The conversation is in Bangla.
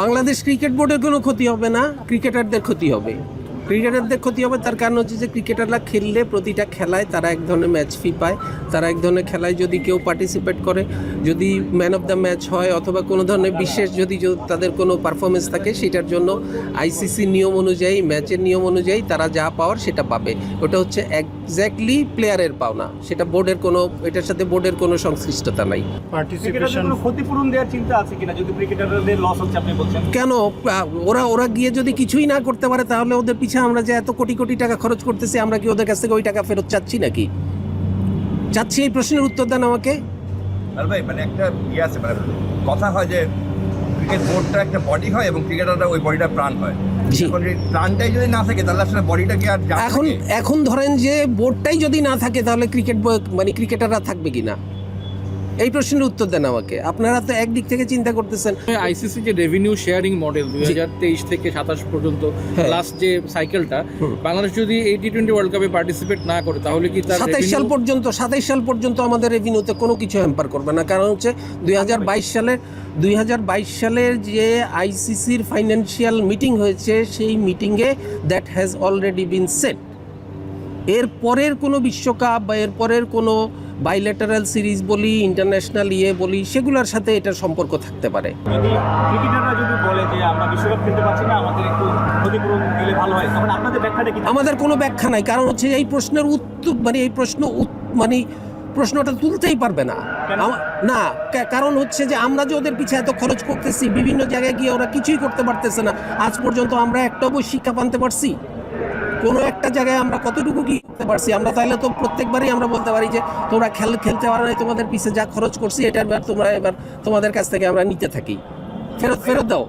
বাংলাদেশ ক্রিকেট বোর্ডের কোনো ক্ষতি হবে না ক্রিকেটারদের ক্ষতি হবে। ক্রিকেটারদের ক্ষতি হবে তার কারণ হচ্ছে যে ক্রিকেটাররা খেললে প্রতিটা খেলায় তারা এক ধরনের ম্যাচ ফি পায়। তারা এক ধরনের খেলায় যদি কেউ পার্টিসিপেট করে যদি ম্যান অফ দ্য ম্যাচ হয় অথবা কোনো ধরনের বিশেষ যদি তাদের কোনো পারফরমেন্স থাকে সেটার জন্য আইসিসি নিয়ম অনুযায়ী ম্যাচের নিয়ম অনুযায়ী তারা যা পাওয়ার সেটা পাবে। ওটা হচ্ছে একজ্যাক্টলি প্লেয়ারের পাওনা। সেটা বোর্ডের কোনো এটার সাথে বোর্ডের কোনো সংশ্লিষ্টতা নাই। পার্টিসিপেশন ক্ষতিপূরণ দেওয়ার চিন্তা আছে কিনা? যদি ক্রিকেটারদের লস হচ্ছে আপনি বলছেন। কেন? ওরা ওরা গিয়ে যদি কিছুই না করতে পারে তাহলে ওদের পিছে আমরা যে এত কোটি কোটি টাকা খরচ করতেছি আমরা কি ওদের কাছ থেকে ওই টাকা ফেরত চাচ্ছি নাকি? চাচ্ছি এই প্রশ্নের উত্তর দেন আমাকে। ভাই মানে একটা ইয়ে আছে মানে কথা হয় যে ক্রিকেট বোর্ডটা একটা বডি হয় এবং ক্রিকেটারটা ওই বডিটা প্রাণ হয়। প্রাণটাই যদি না থাকে তাহলে আসলে বডিটা কি আর এখন এখন ধরেন যে বোর্ডটাই যদি না থাকে তাহলে ক্রিকেট মানে ক্রিকেটাররা থাকবে কি না এই প্রশ্নের উত্তর দেন আমাকে। আপনারা তো একদিক থেকে চিন্তা করতেছেন। আইসিসি যে রেভিনিউ শেয়ারিং মডেল দুই হাজার তেইশ থেকে সাতাশ পর্যন্ত হ্যাঁ। লাস্ট যে সাইকেলটা বাংলাদেশ যদি এই টি টোয়েন্টি ওয়ার্ল্ড কাপে পার্টিসিপেট না করে তাহলে কি তার সাতাইশ সাল পর্যন্ত সাতাইশ সাল পর্যন্ত আমাদের রেভিনিউতে কোনো কিছু হ্যাম্পার করবে না। কারণ হচ্ছে দুই হাজার বাইশ সালের দুই হাজার বাইশ সালের যে আইসিসির ফাইন্যান্সিয়াল মিটিং হয়েছে সেই মিটিংয়ে that has already been set এর পরের কোনো বিশ্বকাপ বা এর পরের কোনো বাইলেটারাল সিরিজ বলি ইন্টারন্যাশনাল ইয়ে বলি সেগুলোর সাথে এটার সম্পর্ক থাকতে পারে। আমাদের কোনো ব্যাখ্যা নাই কারণ হচ্ছে এই প্রশ্নের উত্তর মানে এই প্রশ্ন মানে প্রশ্নটা তুলতেই পারবে না। না কারণ হচ্ছে যে আমরা যে ওদের পিছিয়ে এত খরচ করতেছি বিভিন্ন জায়গায় গিয়ে ওরা কিছুই করতে পারতেছে না। আজ পর্যন্ত আমরা একটা বই শিক্ষা পানতে পারছি? কোনো একটা জায়গায় আমরা কতটুকু কি করতে পারছি? আমরা তাহলে তো প্রত্যেকবারই আমরা বলতে পারি যে, তোমরা খেল, খেলতে পারো না তোমাদের পিছিয়ে যা খরচ করছি, এটা এবার তোমরা এবার তোমাদের কাছ থেকে আমরা নিতে থাকি। ফেরত ফেরত দাও।